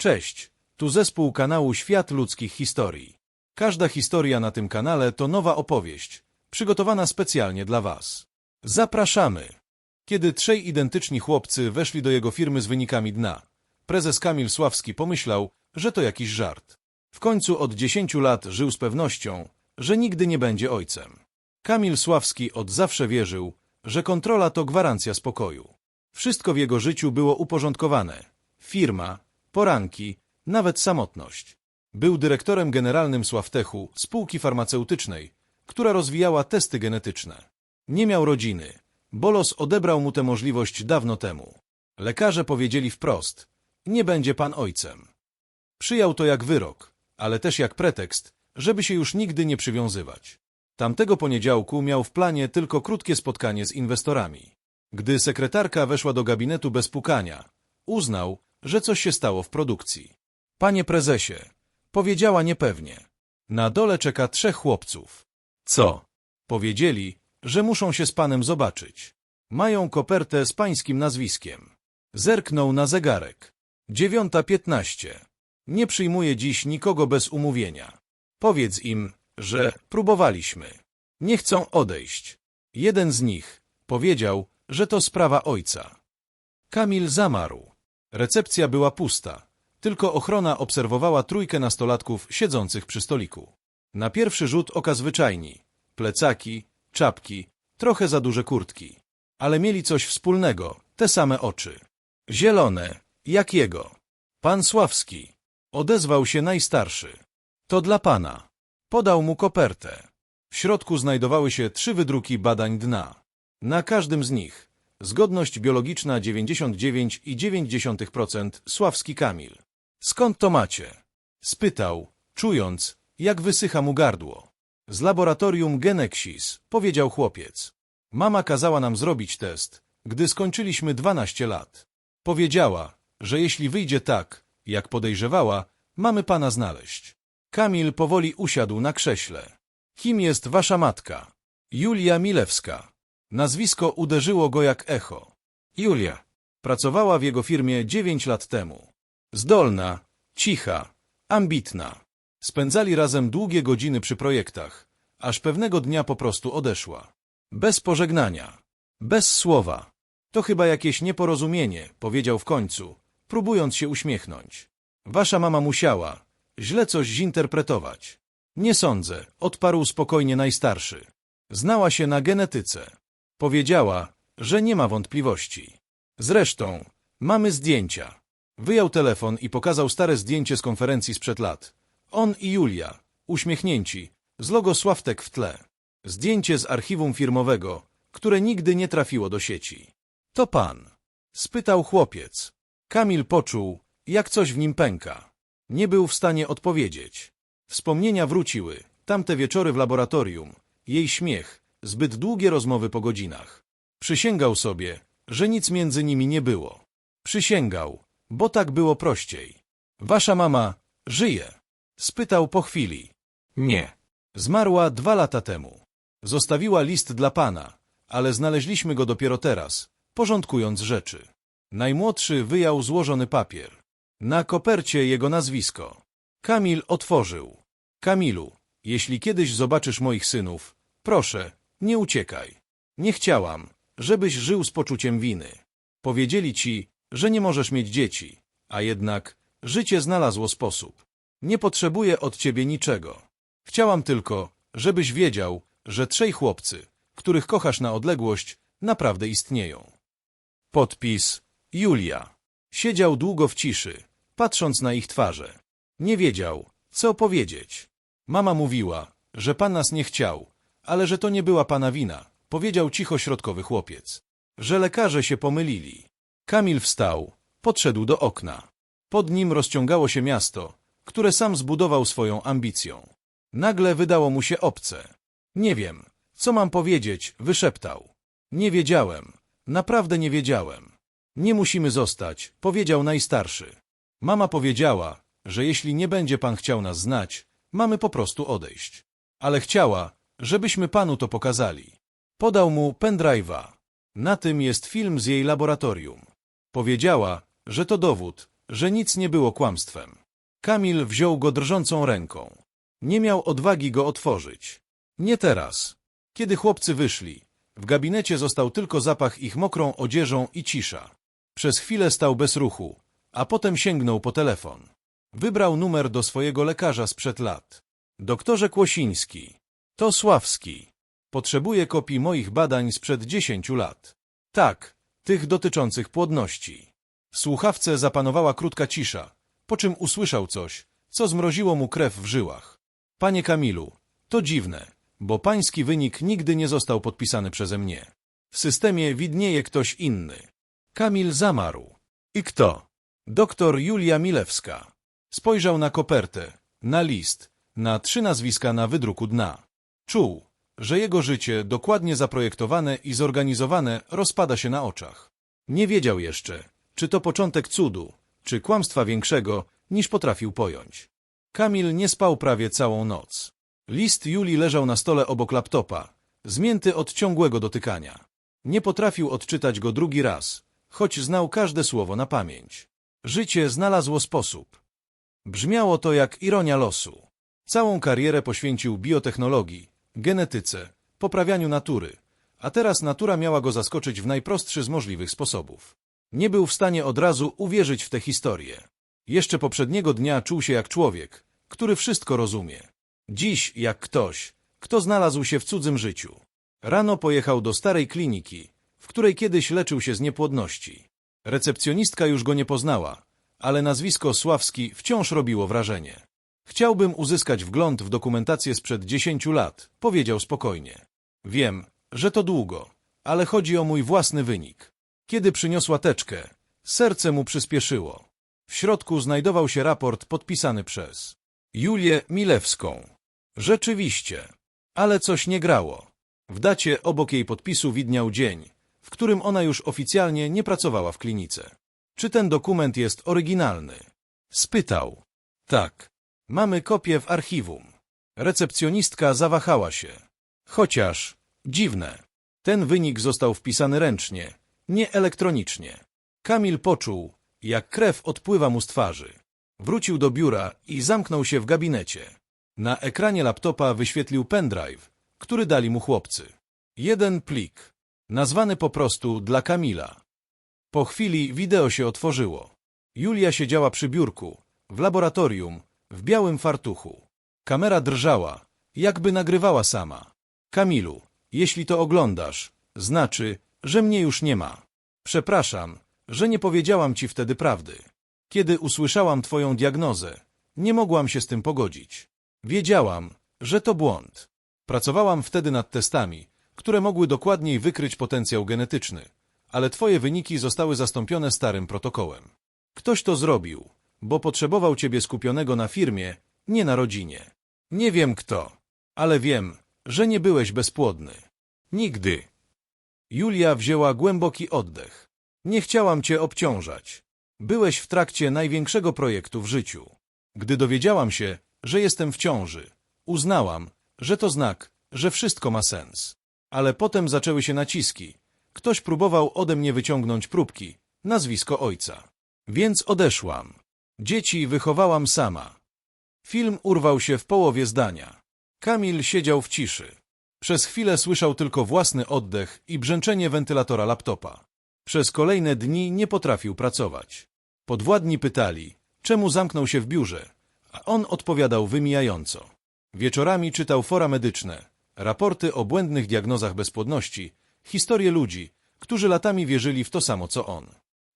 Cześć, tu zespół kanału Świat Ludzkich Historii. Każda historia na tym kanale to nowa opowieść, przygotowana specjalnie dla Was. Zapraszamy! Kiedy trzej identyczni chłopcy weszli do jego firmy z wynikami dna, prezes Kamil Sławski pomyślał, że to jakiś żart. W końcu od dziesięciu lat żył z pewnością, że nigdy nie będzie ojcem. Kamil Sławski od zawsze wierzył, że kontrola to gwarancja spokoju. Wszystko w jego życiu było uporządkowane. Firma, poranki, nawet samotność. Był dyrektorem generalnym Sławtechu, spółki farmaceutycznej, która rozwijała testy genetyczne. Nie miał rodziny, bo los odebrał mu tę możliwość dawno temu. Lekarze powiedzieli wprost, nie będzie pan ojcem. Przyjął to jak wyrok, ale też jak pretekst, żeby się już nigdy nie przywiązywać. Tamtego poniedziałku miał w planie tylko krótkie spotkanie z inwestorami. Gdy sekretarka weszła do gabinetu bez pukania, uznał, że coś się stało w produkcji. Panie prezesie, powiedziała niepewnie. Na dole czeka trzech chłopców. Co? Powiedzieli, że muszą się z panem zobaczyć. Mają kopertę z pańskim nazwiskiem. Zerknął na zegarek. Dziewiąta piętnaście. Nie przyjmuję dziś nikogo bez umówienia. Powiedz im, że próbowaliśmy. Nie chcą odejść. Jeden z nich powiedział, że to sprawa ojca. Kamil zamarł. Recepcja była pusta. Tylko ochrona obserwowała trójkę nastolatków siedzących przy stoliku. Na pierwszy rzut oka zwyczajni. Plecaki, czapki, trochę za duże kurtki. Ale mieli coś wspólnego, te same oczy. Zielone, jak jego. Pan Sławski. Odezwał się najstarszy. To dla pana. Podał mu kopertę. W środku znajdowały się trzy wydruki badań dna. Na każdym z nich zgodność biologiczna 99,9% Sławski Kamil. Skąd to macie? Spytał, czując, jak wysycha mu gardło. Z laboratorium Genexis, powiedział chłopiec. Mama kazała nam zrobić test, gdy skończyliśmy 12 lat. Powiedziała, że jeśli wyjdzie tak, jak podejrzewała, mamy pana znaleźć. Kamil powoli usiadł na krześle. Kim jest wasza matka? Julia Milewska. Nazwisko uderzyło go jak echo. Julia. Pracowała w jego firmie dziewięć lat temu. Zdolna, cicha, ambitna. Spędzali razem długie godziny przy projektach, aż pewnego dnia po prostu odeszła. Bez pożegnania. Bez słowa. To chyba jakieś nieporozumienie, powiedział w końcu, próbując się uśmiechnąć. Wasza mama musiała źle coś zinterpretować. Nie sądzę, odparł spokojnie najstarszy. Znała się na genetyce. Powiedziała, że nie ma wątpliwości. Zresztą, mamy zdjęcia. Wyjął telefon i pokazał stare zdjęcie z konferencji sprzed lat. On i Julia, uśmiechnięci, z logo Sławtek w tle. Zdjęcie z archiwum firmowego, które nigdy nie trafiło do sieci. To pan. Spytał chłopiec. Kamil poczuł, jak coś w nim pęka. Nie był w stanie odpowiedzieć. Wspomnienia wróciły, tamte wieczory w laboratorium, jej śmiech, zbyt długie rozmowy po godzinach. Przysięgał sobie, że nic między nimi nie było. Przysięgał, bo tak było prościej. Wasza mama żyje? Spytał po chwili. Nie. Zmarła dwa lata temu. Zostawiła list dla pana, ale znaleźliśmy go dopiero teraz, porządkując rzeczy. Najmłodszy wyjął złożony papier. Na kopercie jego nazwisko. Kamil otworzył. Kamilu, jeśli kiedyś zobaczysz moich synów, proszę, nie uciekaj. Nie chciałam, żebyś żył z poczuciem winy. Powiedzieli ci, że nie możesz mieć dzieci, a jednak życie znalazło sposób. Nie potrzebuję od ciebie niczego. Chciałam tylko, żebyś wiedział, że trzej chłopcy, których kochasz na odległość, naprawdę istnieją. Podpis Julia. Siedział długo w ciszy, patrząc na ich twarze. Nie wiedział, co powiedzieć. Mama mówiła, że pan nas nie chciał, ale że to nie była pana wina, powiedział cicho środkowy chłopiec. Że lekarze się pomylili. Kamil wstał, podszedł do okna. Pod nim rozciągało się miasto, które sam zbudował swoją ambicją. Nagle wydało mu się obce. Nie wiem, co mam powiedzieć, wyszeptał. Nie wiedziałem, naprawdę nie wiedziałem. Nie musimy zostać, powiedział najstarszy. Mama powiedziała, że jeśli nie będzie pan chciał nas znać, mamy po prostu odejść. Ale chciała, żebyśmy panu to pokazali. Podał mu pendrive'a. Na tym jest film z jej laboratorium. Powiedziała, że to dowód, że nic nie było kłamstwem. Kamil wziął go drżącą ręką. Nie miał odwagi go otworzyć. Nie teraz. Kiedy chłopcy wyszli, w gabinecie został tylko zapach ich mokrą odzieżą i cisza. Przez chwilę stał bez ruchu, a potem sięgnął po telefon. Wybrał numer do swojego lekarza sprzed lat. Doktorze Kłosiński. To Sławski. Potrzebuję kopii moich badań sprzed dziesięciu lat. Tak, tych dotyczących płodności. W słuchawce zapanowała krótka cisza, po czym usłyszał coś, co zmroziło mu krew w żyłach. Panie Kamilu, to dziwne, bo pański wynik nigdy nie został podpisany przeze mnie. W systemie widnieje ktoś inny. Kamil zamarł. I kto? Doktor Julia Milewska. Spojrzał na kopertę, na list, na trzy nazwiska na wydruku dna. Czuł, że jego życie, dokładnie zaprojektowane i zorganizowane, rozpada się na oczach. Nie wiedział jeszcze, czy to początek cudu, czy kłamstwa większego, niż potrafił pojąć. Kamil nie spał prawie całą noc. List Julii leżał na stole obok laptopa, zmięty od ciągłego dotykania. Nie potrafił odczytać go drugi raz, choć znał każde słowo na pamięć. Życie znalazło sposób. Brzmiało to jak ironia losu. Całą karierę poświęcił biotechnologii, genetyce, poprawianiu natury, a teraz natura miała go zaskoczyć w najprostszy z możliwych sposobów. Nie był w stanie od razu uwierzyć w tę historię. Jeszcze poprzedniego dnia czuł się jak człowiek, który wszystko rozumie. Dziś jak ktoś, kto znalazł się w cudzym życiu. Rano pojechał do starej kliniki, w której kiedyś leczył się z niepłodności. Recepcjonistka już go nie poznała, ale nazwisko Sławski wciąż robiło wrażenie. Chciałbym uzyskać wgląd w dokumentację sprzed dziesięciu lat, powiedział spokojnie. Wiem, że to długo, ale chodzi o mój własny wynik. Kiedy przyniosła teczkę, serce mu przyspieszyło. W środku znajdował się raport podpisany przez Julię Milewską. Rzeczywiście, ale coś nie grało. W dacie obok jej podpisu widniał dzień, w którym ona już oficjalnie nie pracowała w klinice. Czy ten dokument jest oryginalny? Spytał. Tak. Mamy kopię w archiwum. Recepcjonistka zawahała się. Chociaż, dziwne, ten wynik został wpisany ręcznie, nie elektronicznie. Kamil poczuł, jak krew odpływa mu z twarzy. Wrócił do biura i zamknął się w gabinecie. Na ekranie laptopa wyświetlił pendrive, który dali mu chłopcy. Jeden plik, nazwany po prostu dla Kamila. Po chwili wideo się otworzyło. Julia siedziała przy biurku, w laboratorium, w białym fartuchu. Kamera drżała, jakby nagrywała sama. Kamilu, jeśli to oglądasz, znaczy, że mnie już nie ma. Przepraszam, że nie powiedziałam ci wtedy prawdy. Kiedy usłyszałam twoją diagnozę, nie mogłam się z tym pogodzić. Wiedziałam, że to błąd. Pracowałam wtedy nad testami, które mogły dokładniej wykryć potencjał genetyczny, ale twoje wyniki zostały zastąpione starym protokołem. Ktoś to zrobił, bo potrzebował ciebie skupionego na firmie, nie na rodzinie. Nie wiem kto, ale wiem, że nie byłeś bezpłodny. Nigdy. Julia wzięła głęboki oddech. Nie chciałam cię obciążać. Byłeś w trakcie największego projektu w życiu. Gdy dowiedziałam się, że jestem w ciąży, uznałam, że to znak, że wszystko ma sens. Ale potem zaczęły się naciski. Ktoś próbował ode mnie wyciągnąć próbki, nazwisko ojca. Więc odeszłam. Dzieci wychowałam sama. Film urwał się w połowie zdania. Kamil siedział w ciszy. Przez chwilę słyszał tylko własny oddech i brzęczenie wentylatora laptopa. Przez kolejne dni nie potrafił pracować. Podwładni pytali, czemu zamknął się w biurze, a on odpowiadał wymijająco. Wieczorami czytał fora medyczne, raporty o błędnych diagnozach bezpłodności, historie ludzi, którzy latami wierzyli w to samo co on.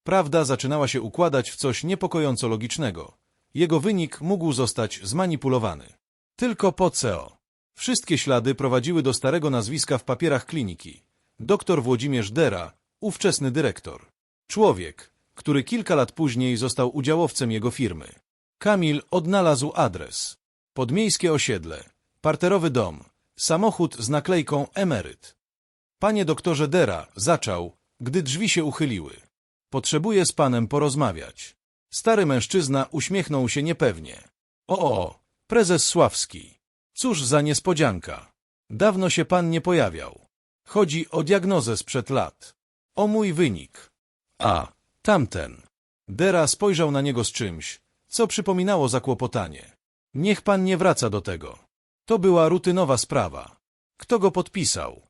Prawda zaczynała się układać w coś niepokojąco logicznego. Jego wynik mógł zostać zmanipulowany. Tylko po CO. Wszystkie ślady prowadziły do starego nazwiska w papierach kliniki. Doktor Włodzimierz Dera, ówczesny dyrektor. Człowiek, który kilka lat później został udziałowcem jego firmy. Kamil odnalazł adres. Podmiejskie osiedle, parterowy dom, samochód z naklejką emeryt. Panie doktorze Dera, zaczął, gdy drzwi się uchyliły. Potrzebuję z panem porozmawiać. Stary mężczyzna uśmiechnął się niepewnie. O, o, prezes Sławski. Cóż za niespodzianka. Dawno się pan nie pojawiał. Chodzi o diagnozę sprzed lat. O mój wynik. A, tamten. Dera spojrzał na niego z czymś, co przypominało zakłopotanie. Niech pan nie wraca do tego. To była rutynowa sprawa. Kto go podpisał?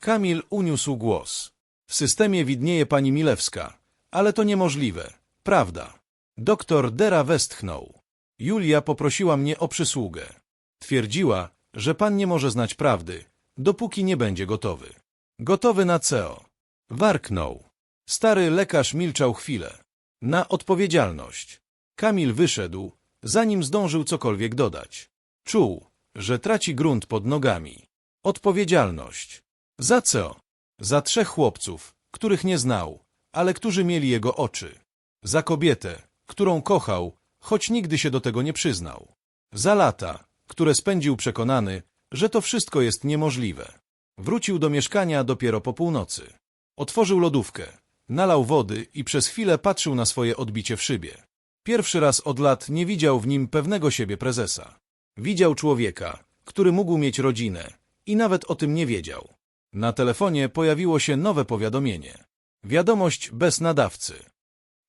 Kamil uniósł głos. W systemie widnieje pani Milewska, ale to niemożliwe. Prawda. Doktor Dera westchnął. Julia poprosiła mnie o przysługę. Twierdziła, że pan nie może znać prawdy, dopóki nie będzie gotowy. Gotowy na CO. Warknął. Stary lekarz milczał chwilę. Na odpowiedzialność. Kamil wyszedł, zanim zdążył cokolwiek dodać. Czuł, że traci grunt pod nogami. Odpowiedzialność. Za co? Za trzech chłopców, których nie znał, ale którzy mieli jego oczy. Za kobietę, którą kochał, choć nigdy się do tego nie przyznał. Za lata, które spędził przekonany, że to wszystko jest niemożliwe. Wrócił do mieszkania dopiero po północy. Otworzył lodówkę, nalał wody i przez chwilę patrzył na swoje odbicie w szybie. Pierwszy raz od lat nie widział w nim pewnego siebie prezesa. Widział człowieka, który mógł mieć rodzinę i nawet o tym nie wiedział. Na telefonie pojawiło się nowe powiadomienie. Wiadomość bez nadawcy.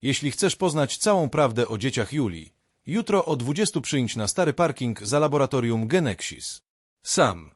Jeśli chcesz poznać całą prawdę o dzieciach Julii, jutro o 20 przyjdź na stary parking za laboratorium Genexis. Sam.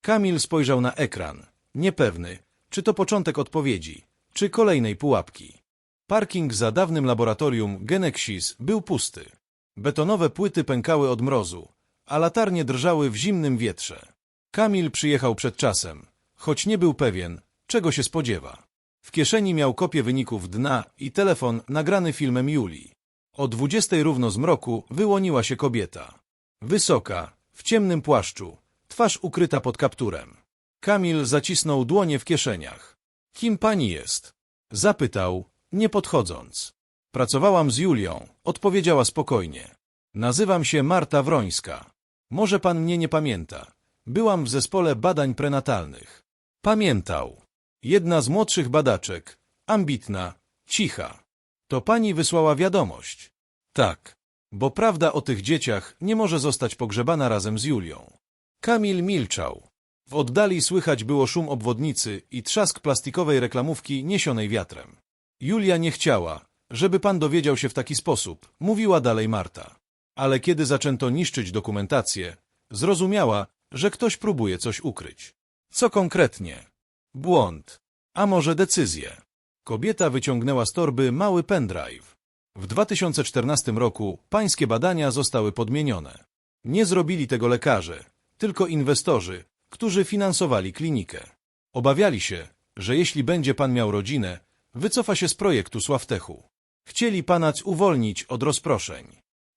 Kamil spojrzał na ekran, niepewny, czy to początek odpowiedzi, czy kolejnej pułapki. Parking za dawnym laboratorium Genexis był pusty. Betonowe płyty pękały od mrozu, a latarnie drżały w zimnym wietrze. Kamil przyjechał przed czasem, choć nie był pewien, czego się spodziewa. W kieszeni miał kopię wyników dna i telefon nagrany filmem Julii. O dwudziestej równo z mroku wyłoniła się kobieta. Wysoka, w ciemnym płaszczu, twarz ukryta pod kapturem. Kamil zacisnął dłonie w kieszeniach. Kim pani jest? Zapytał, nie podchodząc. Pracowałam z Julią, odpowiedziała spokojnie. Nazywam się Marta Wrońska. Może pan mnie nie pamięta. Byłam w zespole badań prenatalnych. Pamiętał. Jedna z młodszych badaczek, ambitna, cicha. To pani wysłała wiadomość. Tak, bo prawda o tych dzieciach nie może zostać pogrzebana razem z Julią. Kamil milczał. W oddali słychać było szum obwodnicy i trzask plastikowej reklamówki niesionej wiatrem. Julia nie chciała, żeby pan dowiedział się w taki sposób, mówiła dalej Marta. Ale kiedy zaczęto niszczyć dokumentację, zrozumiała, że ktoś próbuje coś ukryć. Co konkretnie? Błąd. A może decyzję? Kobieta wyciągnęła z torby mały pendrive. W 2014 roku pańskie badania zostały podmienione. Nie zrobili tego lekarze, tylko inwestorzy, którzy finansowali klinikę. Obawiali się, że jeśli będzie pan miał rodzinę, wycofa się z projektu Sławtechu. Chcieli pana uwolnić od rozproszeń.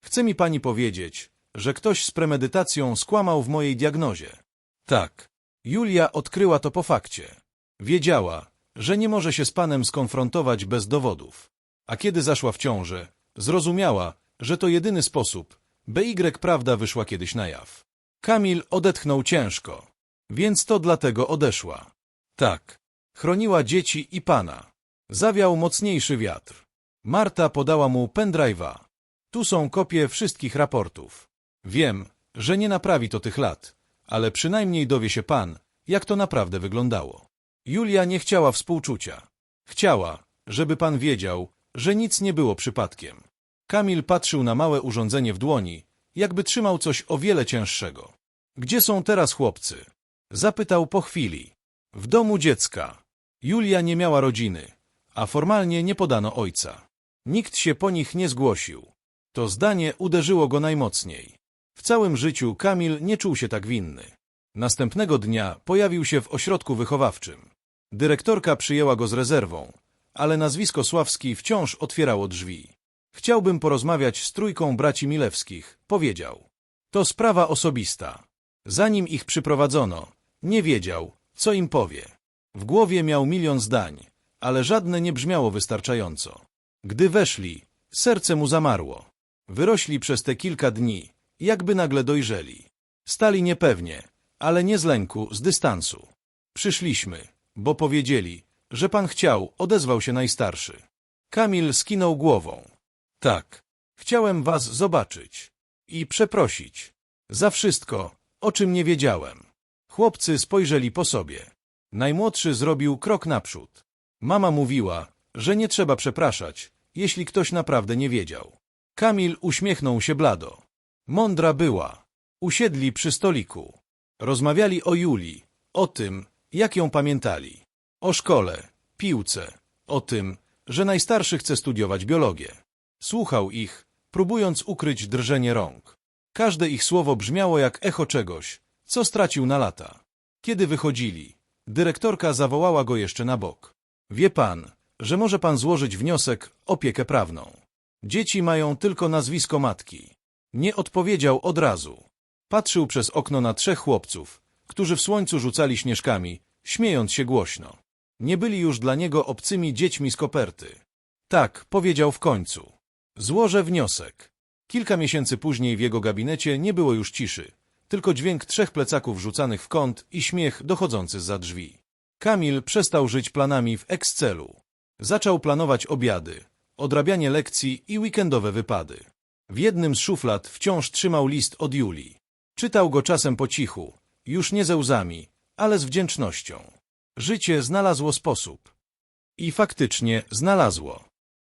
Chce mi pani powiedzieć, że ktoś z premedytacją skłamał w mojej diagnozie. Tak. Julia odkryła to po fakcie. Wiedziała, że nie może się z panem skonfrontować bez dowodów. A kiedy zaszła w ciążę, zrozumiała, że to jedyny sposób, by Y prawda wyszła kiedyś na jaw. Kamil odetchnął ciężko, więc to dlatego odeszła. Tak, chroniła dzieci i pana. Zawiał mocniejszy wiatr. Marta podała mu pendrive'a. Tu są kopie wszystkich raportów. Wiem, że nie naprawi to tych lat, ale przynajmniej dowie się pan, jak to naprawdę wyglądało. Julia nie chciała współczucia. Chciała, żeby pan wiedział, że nic nie było przypadkiem. Kamil patrzył na małe urządzenie w dłoni, jakby trzymał coś o wiele cięższego. Gdzie są teraz chłopcy? Zapytał po chwili. W domu dziecka. Julia nie miała rodziny, a formalnie nie podano ojca. Nikt się po nich nie zgłosił. To zdanie uderzyło go najmocniej. W całym życiu Kamil nie czuł się tak winny. Następnego dnia pojawił się w ośrodku wychowawczym. Dyrektorka przyjęła go z rezerwą, ale nazwisko Sławski wciąż otwierało drzwi. Chciałbym porozmawiać z trójką braci Milewskich, powiedział. To sprawa osobista. Zanim ich przyprowadzono, nie wiedział, co im powie. W głowie miał milion zdań, ale żadne nie brzmiało wystarczająco. Gdy weszli, serce mu zamarło. Wyrośli przez te kilka dni, jakby nagle dojrzeli. Stali niepewnie, ale nie z lęku, z dystansu. Przyszliśmy, bo powiedzieli, że pan chciał, odezwał się najstarszy. Kamil skinął głową. Tak, chciałem was zobaczyć i przeprosić za wszystko, o czym nie wiedziałem. Chłopcy spojrzeli po sobie. Najmłodszy zrobił krok naprzód. Mama mówiła, że nie trzeba przepraszać, jeśli ktoś naprawdę nie wiedział. Kamil uśmiechnął się blado. Mądra była. Usiedli przy stoliku. Rozmawiali o Julii, o tym, jak ją pamiętali. O szkole, piłce, o tym, że najstarszy chce studiować biologię. Słuchał ich, próbując ukryć drżenie rąk. Każde ich słowo brzmiało jak echo czegoś, co stracił na lata. Kiedy wychodzili, dyrektorka zawołała go jeszcze na bok. Wie pan, że może pan złożyć wniosek opiekę prawną. Dzieci mają tylko nazwisko matki. Nie odpowiedział od razu. Patrzył przez okno na trzech chłopców, którzy w słońcu rzucali śnieżkami, śmiejąc się głośno. Nie byli już dla niego obcymi dziećmi z koperty. Tak, powiedział w końcu. Złożę wniosek. Kilka miesięcy później w jego gabinecie nie było już ciszy, tylko dźwięk trzech plecaków rzucanych w kąt i śmiech dochodzący za drzwi. Kamil przestał żyć planami w Excelu. Zaczął planować obiady, odrabianie lekcji i weekendowe wypady. W jednym z szuflad wciąż trzymał list od Julii. Czytał go czasem po cichu, już nie ze łzami, ale z wdzięcznością. Życie znalazło sposób. I faktycznie znalazło.